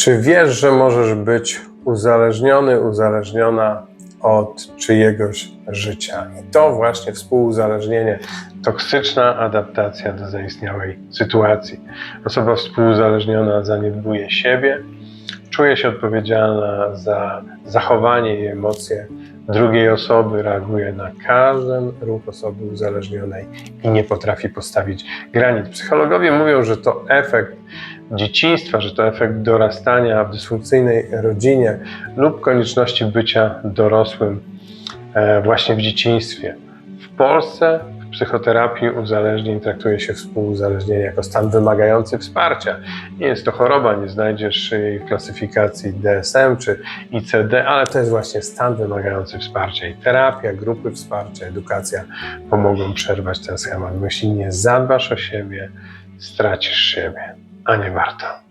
Czy wiesz, że możesz być uzależniony, uzależniona od czyjegoś życia? I to właśnie współuzależnienie, toksyczna adaptacja do zaistniałej sytuacji. Osoba współuzależniona zaniedbuje siebie, czuje się odpowiedzialna za zachowanie i emocje drugiej osoby, reaguje na każdy ruch osoby uzależnionej i nie potrafi postawić granic. Psychologowie mówią, że to efekt dzieciństwa, że to efekt dorastania w dysfunkcyjnej rodzinie lub konieczności bycia dorosłym e, właśnie w dzieciństwie. W Polsce psychoterapii uzależnień traktuje się współuzależnienie jako stan wymagający wsparcia. Nie jest to choroba, nie znajdziesz jej w klasyfikacji DSM czy ICD, ale to jest właśnie stan wymagający wsparcia i terapia, grupy wsparcia, edukacja pomogą przerwać ten schemat. Jeśli nie zadbasz o siebie, stracisz siebie, a nie warto.